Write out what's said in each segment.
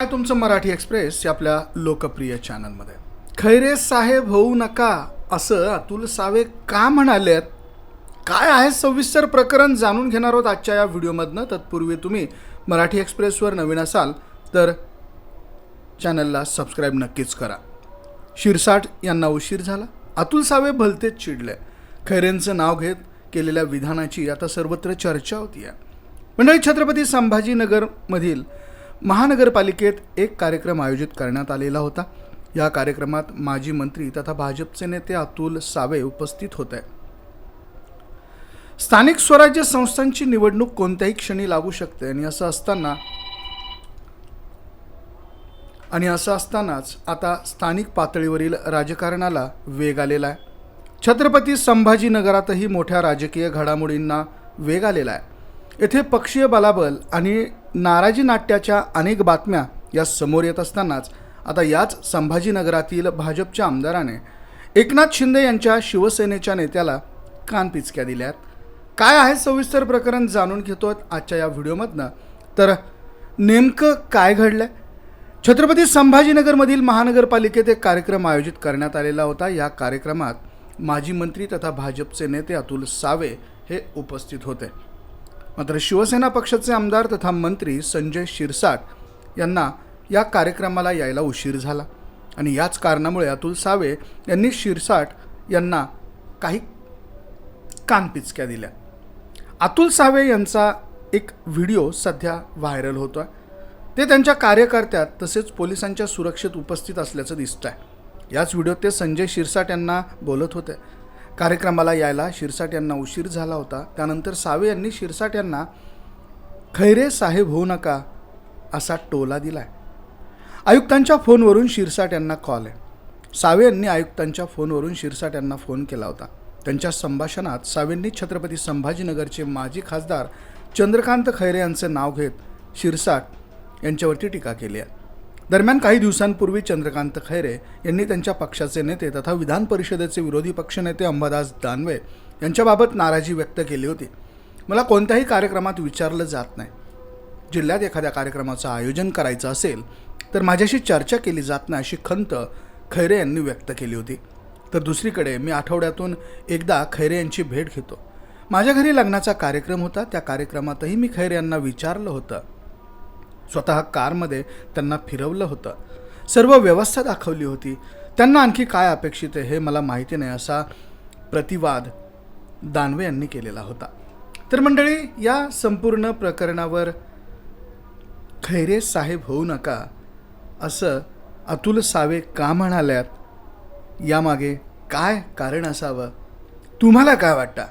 काय तुमचं मराठी एक्सप्रेस या आपल्या लोकप्रिय चॅनलमध्ये? खैरे साहेब होऊ नका असं अतुल सावे का म्हणालेत काय आहे सविस्तर प्रकरण जाणून घेणार आहोत आजच्या या व्हिडिओमधनं? तत्पूर्वी तुम्ही मराठी एक्सप्रेसवर नवीन असाल तर चॅनलला सबस्क्राईब नक्कीच करा. शिरसाट यांना उशीर झाला. अतुल सावे भलतेच चिडले. खैरेंचं नाव घेत केलेल्या विधानाची आता सर्वत्र चर्चा होती आहे मंडळी छत्रपती संभाजीनगरमधील महानगरपालिकेत एक कार्यक्रम आयोजित करण्यात आलेला होता. या कार्यक्रमात माजी मंत्री तथा भाजपचे नेते अतुल सावे उपस्थित होते. स्थानिक स्वराज्य संस्थांची निवडणूक कोणत्याही क्षणी लागू शकते आणि असं असताना आणि असं असतानाच आता स्थानिक पातळीवरील राजकारणाला वेग आलेला आहे. छत्रपती संभाजीनगरातही मोठ्या राजकीय घडामोडींना वेग आलेला आहे. येथे पक्षीय बलाबल आणि नाराजी नाट्याच्या अनेक बातम्या या समोर येत असतानाच आता याच संभाजीनगरातील भाजपच्या आमदाराने एकनाथ शिंदे यांच्या शिवसेनेच्या नेत्याला कानपिचक्या दिल्यात. काय आहे सविस्तर प्रकरण जाणून घेतो आजच्या या व्हिडिओमधनं. तर नेमकं काय घडलंय? छत्रपती संभाजीनगरमधील महानगरपालिकेत एक कार्यक्रम आयोजित करण्यात आलेला होता. या कार्यक्रमात माजी मंत्री तथा भाजपचे नेते अतुल सावे हे उपस्थित होते. मात्र शिवसेना पक्षाचे आमदार तथा मंत्री संजय शिरसाट यांना या कार्यक्रमाला यायला उशीर झाला. आणि याच कारणामुळे अतुल सावे यांनी शिरसाट यांना काही कानपिचक्या दिल्या. अतुल सावे यांचा एक व्हिडिओ सध्या व्हायरल होतो आहे ते त्यांच्या कार्यकर्त्यात तसेच पोलिसांच्या सुरक्षेत उपस्थित असल्याचं दिसतं आहे याच व्हिडिओत ते संजय शिरसाट यांना बोलत होते. कार्यक्रमाला यायला शिरसाट यांना उशीर झाला होता. त्यानंतर सावे यांनी शिरसाट यांना खैरे साहेब होऊ नका असा टोला दिला आहे आयुक्तांच्या फोनवरून शिरसाट यांना कॉल आहे. सावे यांनी आयुक्तांच्या फोनवरून शिरसाट यांना फोन केला होता. त्यांच्या संभाषणात सावेंनी छत्रपती संभाजीनगरचे माजी खासदार चंद्रकांत खैरे यांचे नाव घेत शिरसाट यांच्यावरती टीका केली आहे. दरम्यान काही दिवसांपूर्वी चंद्रकांत खैरे यांनी त्यांच्या पक्षाचे नेते तथा विधान परिषदेचे विरोधी पक्षनेते अंबादास दानवे यांच्याबाबत नाराजी व्यक्त केली होती. मला कोणत्याही कार्यक्रमात विचारलं जात नाही. जिल्ह्यात एखाद्या कार्यक्रमाचं आयोजन करायचं असेल तर माझ्याशी चर्चा केली जात नाही अशी खंत खैरे यांनी व्यक्त केली होती. तर दुसरीकडे मी आठवड्यातून एकदा खैरे यांची भेट घेतो. माझ्या घरी लग्नाचा कार्यक्रम होता. त्या कार्यक्रमातही मी खैरे यांना विचारलं होतं. स्वतः कारमध्ये त्यांना फिरवलं होतं. सर्व व्यवस्था दाखवली होती. त्यांना आणखी काय अपेक्षित आहे हे मला माहिती नाही असा प्रतिवाद दानवे यांनी केलेला होता. तर मंडळी या संपूर्ण प्रकरणावर खैरे साहेब होऊ नका असं अतुल सावे का म्हणाल्यात? यामागे काय कारण असावं? तुम्हाला काय वाटतं?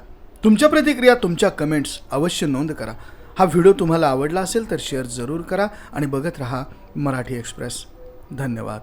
तुमच्या प्रतिक्रिया तुमच्या कमेंट्स अवश्य नोंद करा. हा व्हिडिओ तुम्हाला आवडला असेल तर शेअर जरूर करा आणि बघत रहा मराठी एक्सप्रेस. धन्यवाद.